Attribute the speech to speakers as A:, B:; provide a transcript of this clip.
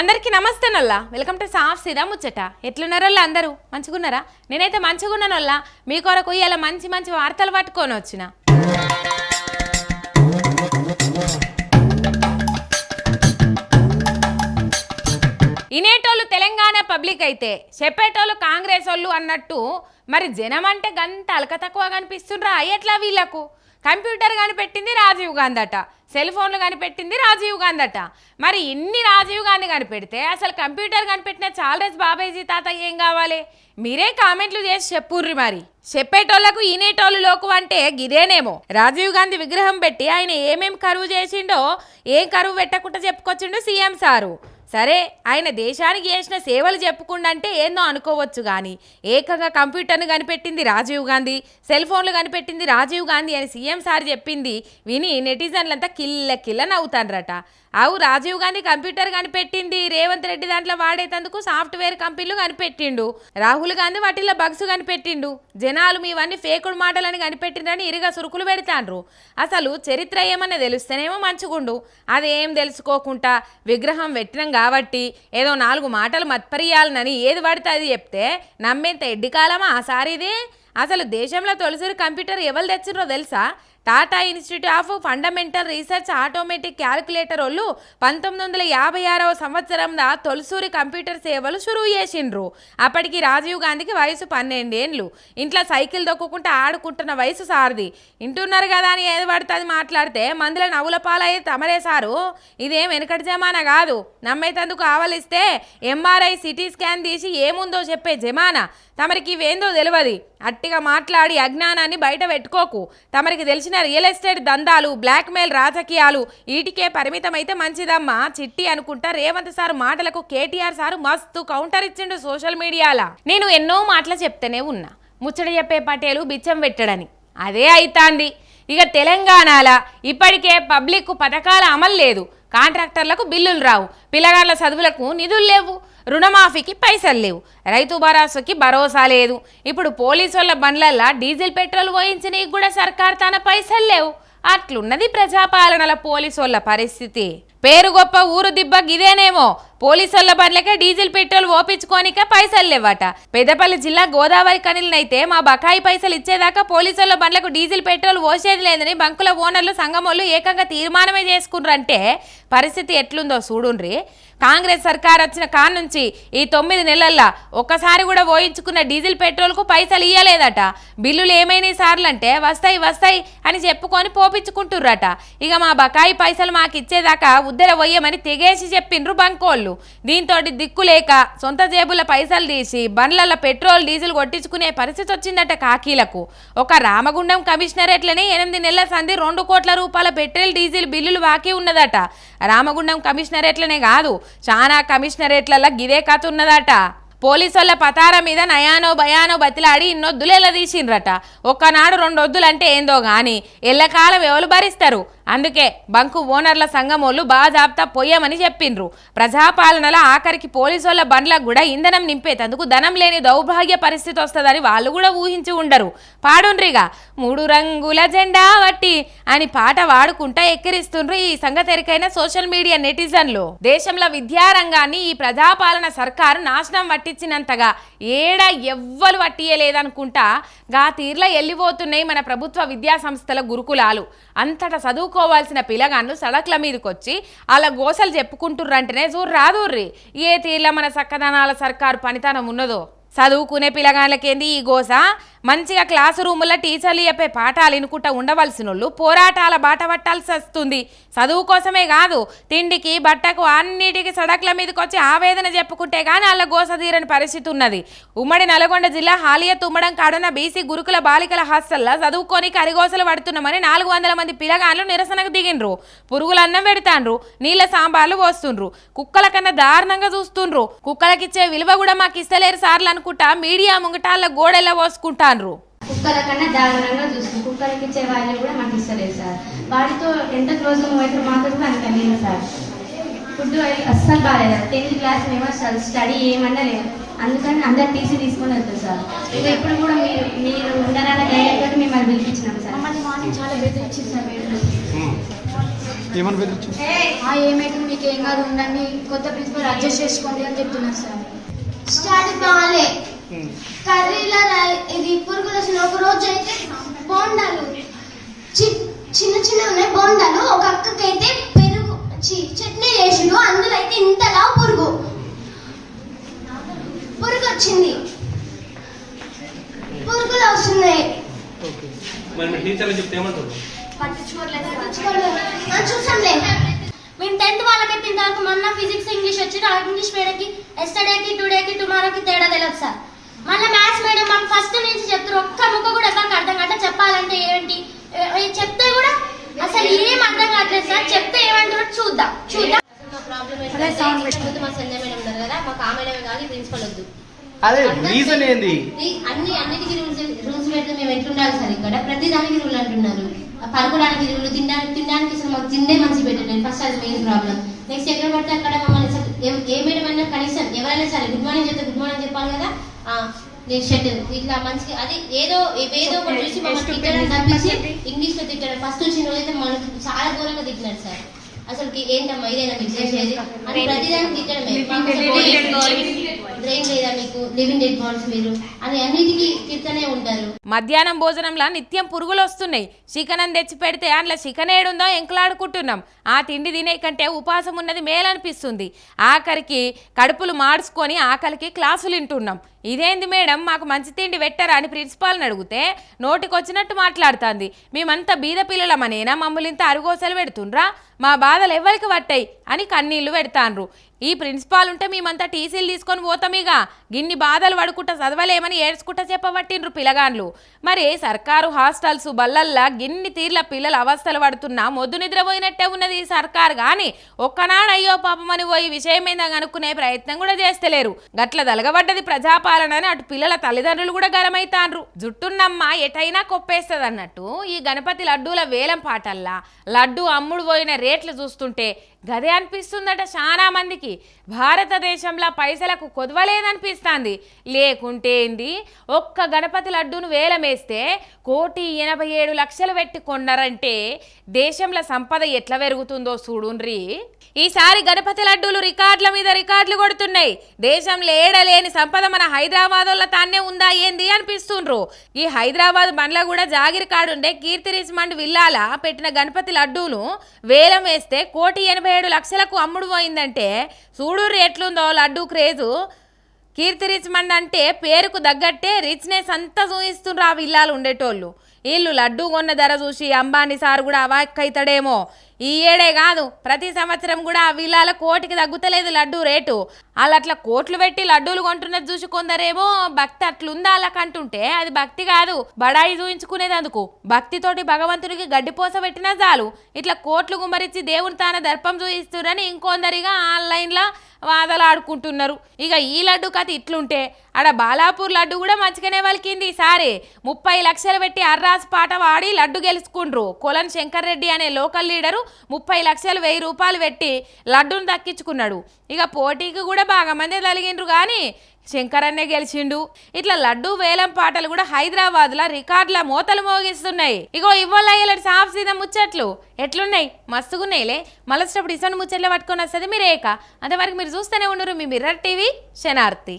A: అందరికీ నమస్తే నల్లా. వెల్కమ్ టు సాఫ్ సీదా ముచ్చట. ఎట్లున్నారల్లా అందరూ? మంచిగున్నారా? నేనైతే మంచిగున్నానల్లా మీ కొరకు ఇలా మంచి మంచి వార్తలు పట్టుకొని వచ్చిన. ఇనేటోళ్ళు తెలంగాణ పబ్లిక్ అయితే చెప్పేటోళ్ళు కాంగ్రెస్ వాళ్ళు అన్నట్టు మరి జనం అంటే గంత అలక తక్కువ కనిపిస్తుండ్రా? ఎట్లా వీళ్ళకు? కంప్యూటర్ కనిపెట్టింది రాజీవ్ గాంధీ అట సెల్ ఫోన్లు కనిపెట్టింది రాజీవ్ గాంధీ అట మరి ఇన్ని రాజీవ్ గాంధీ కనిపెడితే అసలు కంప్యూటర్ కనిపెట్టిన చాలరేజ్ బాబాజీ తాత ఏం కావాలి? మీరే కామెంట్లు చేసి చెప్పుర్రి మరి. చెప్పేటోళ్ళకు ఈనేటోళ్ళు లోకు అంటే గిదేనేమో. రాజీవ్ గాంధీ విగ్రహం పెట్టి ఆయన ఏమేం కరువు చేసిండో ఏం కరువు పెట్టకుండా చెప్పుకొచ్చిండో సీఎం సారు. సరే ఆయన దేశానికి చేసిన సేవలు చెప్పుకుండంటే ఏందో అనుకోవచ్చు కానీ ఏకంగా కంప్యూటర్ను కనిపెట్టింది రాజీవ్ గాంధీ సెల్ ఫోన్లు కనిపెట్టింది రాజీవ్ గాంధీ అని సీఎం సార్ చెప్పింది విని నెటిజన్లంతా కిల్ల కిల్ల నవ్వుతాన్రట. అవు రాజీవ్ గాంధీ కంప్యూటర్ కనిపెట్టింది రేవంత్ రెడ్డి దాంట్లో వాడేటందుకు సాఫ్ట్వేర్ కంపెనీలు కనిపెట్టిండు రాహుల్ గాంధీ వాటిల్లో బగ్స్ కనిపెట్టిండు జనాలు మీవన్నీ ఫేకుడు మాటలని కనిపెట్టిండ్రని ఇరుగా సురుకులు పెడతాండ్రు అసలు చరిత్ర ఏమన్నా తెలుస్తేనేమో మంచిగుండు. అదేం తెలుసుకోకుండా విగ్రహం పెట్టినాం కాబట్టి ఏదో నాలుగు మాటలు మత్పరియాలనని ఏది పడితే అది చెప్తే నమ్మేంత ఎడ్డి కాలమా ఆ సారిది? అసలు దేశంలో తొలిసారి కంప్యూటర్ ఎవరు తెచ్చినో తెలుసా? Tata Institute of Fundamental Research automatic calculator వాళ్ళు పంతొమ్మిది వందల యాభై ఆరవ సంవత్సరంలో తొలిసూరి కంప్యూటర్ సేవలు షురూ చేసిండ్రు. అప్పటికి రాజీవ్ గాంధీకి వయసు పన్నెండేండ్లు. ఇంట్లో సైకిల్ దొక్కుకుంటూ ఆడుకుంటున్న వయసు సారిది. వింటున్నారు కదా అని ఏది పడితే అది మాట్లాడితే మందుల నవ్వుల పాలయ్యే తమరే సారు. ఇదేం వెనకటి జమానా కాదు. నమ్మేతందుకు ఆవలిస్తే ఎంఆర్ఐ సిటీ స్కాన్ తీసి ఏముందో చెప్పే జమానా. తమరికి ఇవేందో తెలియదు అట్టిగా మాట్లాడి అజ్ఞానాన్ని బయట పెట్టుకోకు. తమరికి తెలిసి తెలిసిన రియల్ ఎస్టేట్ దందాలు బ్లాక్మెయిల్ రాజకీయాలు వీటికే పరిమితమైతే మంచిదమ్మా చిట్టి అనుకుంటా రేవంత్ సార్ మాటలకు కేటీఆర్ సార్ మస్తు కౌంటర్ ఇచ్చిండు సోషల్ మీడియాలా. నేను ఎన్నో మాటలు చెప్తూనే ఉన్నా. ముచ్చట చెప్పే పటేలు బిచ్చం పెట్టడని. అదే అయితాంది. ఇక తెలంగాణల? ఇప్పటికే పబ్లిక్ పథకాల అమలు లేదు. కాంట్రాక్టర్లకు బిల్లులు రావు. పిల్లగాళ్ళ చదువులకు నిధులు లేవు. రుణమాఫీకి పైసలు లేవు. రైతు భరోసాకి భరోసా లేదు. ఇప్పుడు పోలీసు వాళ్ళ బండ్లల్లో డీజిల్ పెట్రోల్ పోయించనీకి కూడా సర్కార్ తన పైసలు లేవు. అట్లున్నది ప్రజాపాలనల వాళ్ళ పరిస్థితి. పేరు గొప్ప ఊరు దిబ్బ గిదేనేమో. పోలీసుల బండ్లకే డీజిల్ పెట్రోల్ ఓపించుకోనిక పైసలు లేవట. పెద్దపల్లి జిల్లా గోదావరి కనిలనైతే మా బకాయి పైసలు ఇచ్చేదాకా పోలీసుల బండ్లకు డీజిల్ పెట్రోల్ పోసేది లేదని బంకుల ఓనర్లు సంఘమోళ్ళు ఏకంగా తీర్మానమే చేసుకున్నారంటే పరిస్థితి ఎట్లుందో చూడుండ్రి. కాంగ్రెస్ సర్కార్ వచ్చిన కాన్ నుంచి ఈ తొమ్మిది నెలల్లో ఒక్కసారి కూడా పోయించుకున్న డీజిల్ పెట్రోల్కు పైసలు ఇయ్యలేదట. బిల్లులు ఏమైనా సార్లు అంటే వస్తాయి వస్తాయి అని చెప్పుకొని పోపించుకుంటుర్రట. ఇక మా బకాయి పైసలు మాకు ఇచ్చేదాకా ఉద్దర పోయమని తెగేసి చెప్పిండ్రు బంకోళ్ళు. దీంతో దిక్కులేక సొంత జేబుల పైసలు తీసి బండ్ల పెట్రోల్ డీజిల్ కొట్టించుకునే పరిస్థితి వచ్చిందట కాకీలకు. ఒక రామగుండం కమిషనరేట్లనే ఎనిమిది నెలల సంధి రెండు కోట్ల రూపాయల పెట్రోల్ డీజిల్ బిల్లులు బాకీ ఉన్నదట. రామగుండం కమిషనరేట్లనే కాదు చాలా కమిషనరేట్లలో గిదే కథ ఉన్నదట. పోలీసుల పతార మీద నయానో భయానో బతిలాడి ఇన్నొద్దులు ఎలా తీసిండ్రట ఒక్కనాడు రెండు వద్దులంటే ఏందో గాని ఎల్లకాలం ఎవరు భరిస్తారు? అందుకే బంకు ఓనర్ల సంఘం వాళ్ళు బాజాబ్తా పోయామని చెప్పిండ్రు. ప్రజాపాలనల ఆఖరికి పోలీసుల బండ్లకు కూడా ఇంధనం నింపేతందుకు ధనం లేని దౌర్భాగ్య పరిస్థితి వస్తుందని వాళ్ళు కూడా ఊహించి ఉండరు. పాడుండ్రిగా మూడు రంగుల జెండా వట్టి అని పాట వాడుకుంటా ఎక్కిరిస్తుండ్రు ఈ సంగతెరికైన సోషల్ మీడియా నెటిజన్లు. దేశంలో విద్యారంగాన్ని ఈ ప్రజాపాలన సర్కారు నాశనం పట్టించినంతగా ఏడా ఎవ్వరు పట్టియలేదనుకుంటా గా తీర్ల ఎల్లిపోతున్నాయి మన ప్రభుత్వ విద్యా సంస్థల గురుకులాలు. అంతటా చదువుకోవాల్సిన పిల్లగాళ్ళు సడక్ల మీదకొచ్చి అలా గోసలు చెప్పుకుంటుర్రంటేనే చూరు రాదుర్రి. ఏ తీర్ల మన చక్కదనాల సర్కారు పనితనం ఉన్నదో? చదువుకునే పిల్లగాళ్ళకేంది ఈ గోస? మంచిగా క్లాస్ రూముల టీచర్లు చెప్పే పాఠాలు వినుకుంటా ఉండవలసిన వాళ్ళు పోరాటాల బాట పట్టాల్సి వస్తుంది. చదువు కోసమే కాదు తిండికి బట్టకు అన్నిటికీ సడక్ల మీదకి వచ్చి ఆవేదన చెప్పుకుంటే కానీ వాళ్ళ గోస తీరని పరిస్థితి ఉన్నది. ఉమ్మడి నల్గొండ జిల్లా హాలియ తుమ్మడం కాడున బీసీ గురుకుల బాలికల హాస్టల్లో చదువుకోనికి అరిగోసలు పడుతున్నామని నాలుగు వందల మంది పిల్లగాళ్ళు నిరసనకు దిగిండ్రు. పురుగులు అన్నం పెడతాండ్రు నీళ్ళ సాంబార్లు పోస్తుండ్రు. కుక్కల కన్నా దారుణంగా చూస్తుండ్రు. కుక్కలకిచ్చే విలువ కూడా మాకు ఇస్తలేరు సార్లు అనుకుంటా మీడియా ముంగటాల గోడెల్ల పోసుకుంటాండ్రు
B: కుక్కల కన్నా దారుణంగా చూస్తుంది. కుక్కలకి ఇచ్చే వాల్యూ కూడా మాకు ఇస్తలేదు సార్. వాడితో ఎంత క్లోజ్గా మూవ్ అయితే మాతో కూడా అంత లేదు సార్. ఫుడ్ అస్సలు బాగాలేదు టెన్త్ క్లాస్ మేము అసలు స్టడీ ఏమన్నా లేదు అందుకని అందరు టీసీ తీసుకొని వెళ్తాం సార్. ఇక ఎప్పుడు కూడా మీరు మీరు ఉండాలన్న ధైర్యంతో మిమ్మల్ని పిలిపించినాం సార్.
C: మమ్మల్ని మార్నింగ్ చాలా బెదిరించింది సార్ మీరు. ఏమని
D: ఏమైతుంది? మీకు ఏం కాదు. ఉండండి. కొత్త ప్రిన్సిపల్ అడ్జస్ట్ చేసుకోండి అని చెప్తున్నారు సార్.
E: స్టార్టింగ్ బాగాలే కర్రీల ఇది పురుగులు వచ్చిన ఒక రోజు అయితే బోండాలు చిన్న చిన్న ఉన్నాయి బోండాలు. ఒక అక్కకైతే పెరుగు చి- చట్నీ చేసిండు. అందులో అయితే ఇంతలా పురుగు. పురుగు వచ్చింది పురుగులు వస్తున్నాయి. చూసాంలే. మేము టెన్త్ వాళ్ళకైతే ఇంతవరకు మొన్న ఫిజిక్స్ ఇంగ్లీష్ వచ్చి ఆ ఇంగ్లీష్ మేడంకి ఎస్టర్డేకి టుడేకి టుమారోకి తేడా తెలియదు సార్. మళ్ళీ మ్యాథ్స్ మేడం మాకు ఫస్ట్ నుంచి చెప్తారు ఒక్క ముక్క కూడా ఎవరికి అర్థం కాక చెప్పాలంటే ఏంటి? చెప్తే కూడా అసలు ఏం అర్థం కావట్లేదు సార్. చెప్తే ఏమంటారో చూద్దాం. చూద్దాం.
F: మా సంజయ్ మేడం ఉన్నారు కదా మాకు ఆ మేడమే కావాలి ప్రిన్సిపల్ వద్దు.
C: అదే రీజన్ ఏంది?
F: అన్ని అన్నిటికీ రూల్స్ రూల్స్ పెడితే మేము ఎట్లుండాలి సార్ ఇక్కడ? ప్రతి దానికి రూల్ అంటున్నారు. ఆ పడుకోవడానికి రూల్ తినడానికి తినడానికి అసలు మాకు తిండే మంచి పెట్టలేదు ఫస్ట్ అది మెయిన్ ప్రాబ్లం నెక్స్ట్ ఎక్కడ పడితే అక్కడ మమ్మల్ని ఏ మేడం అయినా కనీసం ఎవరైనా సరే గుడ్ మార్నింగ్ చెప్తే గుడ్ మార్నింగ్ చెప్పాలి కదా. షర్ట్ ఇట్లా మంచిగా అది ఏదో ఏదో ఒకటి చూసి మమ్మల్ని తిట్టడం తప్పించి ఇంగ్లీష్లో తిట్టడం. ఫస్ట్ వచ్చిన రోజైతే మనకి చాలా ఘోరంగా తిట్టినారు సార్. అసలు ఏంటమ్మా ఇదేనా మీకు చేసేది? అని ప్రతిదానికి తిట్టడమే. బ్రెయిన్ లేదా మీకు? లివింగ్ డెడ్ బాడీస్ మీరు? అని అన్నిటికీ తిట్టనే ఉంటారు.
A: మధ్యాహ్నం భోజనంలో నిత్యం పురుగులు వస్తున్నాయి. చికెన్ తెచ్చి పెడితే అందులో చికెన్ ఏడుందో ఎంకలాడుకుంటున్నాం. ఆ తిండి తినే కంటే ఉపాసం ఉన్నది మేలనిపిస్తుంది. ఆఖరికి కడుపులు మార్చుకొని ఆకలికి క్లాసులు వింటున్నాం. ఇదేంది మేడం? మాకు మంచి తిండి పెట్టరా అని ప్రిన్సిపాల్ని అడిగితే నోటికొచ్చినట్టు మాట్లాడుతుంది. మేమంతా బీద పిల్లలమనేనా మమ్మల్ని ఇంత అరుగోసలు పెడుతుండ్రా? మా బాధలు ఎవరికి పట్టాయి? అని కన్నీళ్ళు పెడతాండ్రు. ఈ ప్రిన్సిపాల్ ఉంటే మేమంతా టీసీలు తీసుకొని పోతామిగా గిన్ని బాధలు పడుకుంటా చదవలేమని ఏడ్చుకుంటా చెప్పబట్టిండ్రు పిల్లగాన్లు. మరి సర్కారు హాస్టల్స్ బల్లల్లా గిన్ని తీర్ల పిల్లల అవస్థలు పడుతున్నా మొద్దు నిద్రపోయినట్టే ఉన్నది ఈ సర్కారు. కానీ ఒక్కనాడు అయ్యో పాపమని పోయి విషయం మీద కనుక్కునే ప్రయత్నం కూడా చేస్తలేరు. గట్ల దలగబడ్డది ప్రజాప పాలనని అటు పిల్లల తల్లిదండ్రులు కూడా గరమైతాండ్రు జుట్టున్నమ్మ ఎటైనా కొప్పేస్తుంది అన్నట్టు ఈ గణపతి లడ్డూల వేలం పాటల్లా లడ్డు అమ్ముడు పోయిన రేట్లు చూస్తుంటే గదే అనిపిస్తుందట చాలా మందికి. భారతదేశంలో పైసలకు కొదవలేదనిపిస్తుంది. లేకుంటే ఏంది? ఒక్క గణపతి లడ్డును వేలమేస్తే కోటి ఎనభై ఏడు లక్షలు పెట్టి కొన్నారంటే దేశంలో సంపద ఎట్లా పెరుగుతుందో చూడుండ్రి. ఈసారి గణపతి లడ్డూలు రికార్డుల మీద రికార్డులు కొడుతున్నాయి. దేశంలో ఏడలేని సంపద మన హైదరాబాద్లో తానే ఉందా ఏంది అనిపిస్తుండ్రు. ఈ హైదరాబాద్ బండ్ల కూడా జాగిరి కాడుండే కీర్తి రిచ్మండ్ విల్లాల పెట్టిన గణపతి లడ్డూలు వేలం వేస్తే కోటి ఎనభై ఏడు లక్షలకు అమ్ముడు పోయిందంటే చూడుర్రి ఎట్లుందో లడ్డూ క్రేజు. కీర్తి రిచ్మండ్ అంటే పేరుకు తగ్గట్టే రిచ్నెస్ అంతా చూపిస్తుండ్రు ఆ విల్లాలు ఉండేటోళ్ళు. వీళ్ళు లడ్డూ కొన్న ధర చూసి అంబానీ సార్ కూడా అవాక్కైతాడేమో. ఈ ఏడే కాదు ప్రతి సంవత్సరం కూడా వీళ్ళ కోటికి తగ్గుతలేదు లడ్డూ రేటు. వాళ్ళు అట్లా కోట్లు పెట్టి లడ్డూలు కొంటున్నది చూసి కొందరేమో భక్తి అట్లుందా వాళ్ళకంటుంటే అది భక్తి కాదు. బడాయి చూయించుకునేది అందుకు. భక్తితోటి భగవంతునికి గడ్డిపోస పెట్టినా చాలు. ఇట్లా కోట్లు గుమ్మరించి దేవుని తాన దర్పం చూయిస్తున్నారని ఇంకొందరిగా ఆన్లైన్లో వాదలు ఆడుకుంటున్నారు ఇక ఈ లడ్డు కథ ఇట్లుంటే ఆడ బాలాపూర్ లడ్డు కూడా మంచిగానే వాళ్ళకింది సారే. ముప్పై లక్షలు పెట్టి అర్ర అర్రాస్ పాట వాడి లడ్డు గెలుచుకుండ్రు. కొలన్ శంకర్ రెడ్డి అనే లోకల్ లీడరు ముప్పై లక్షలు వెయ్యి రూపాయలు పెట్టి లడ్డును దక్కించుకున్నాడు. ఇక పోటీకి కూడా బాగా మంది తలిగిండ్రు కానీ శంకరన్నే గెలిచిండు. ఇట్లా లడ్డు వేలం పాటలు కూడా హైదరాబాద్లో రికార్డుల మోతలు మోగిస్తున్నాయి. ఇగో ఇవ్వాల ఇలాంటి సాఫ్ సీదా ముచ్చట్లు. ఎట్లున్నాయి? మస్తుగున్నాయిలే. మళ్ళీ ఇసండి ముచ్చట్లు పట్టుకొని వస్తుంది మీరు ఏక అంతవరకు మీరు చూస్తూనే ఉండరు మీ మిర్రర్ టీవీ శనార్తి.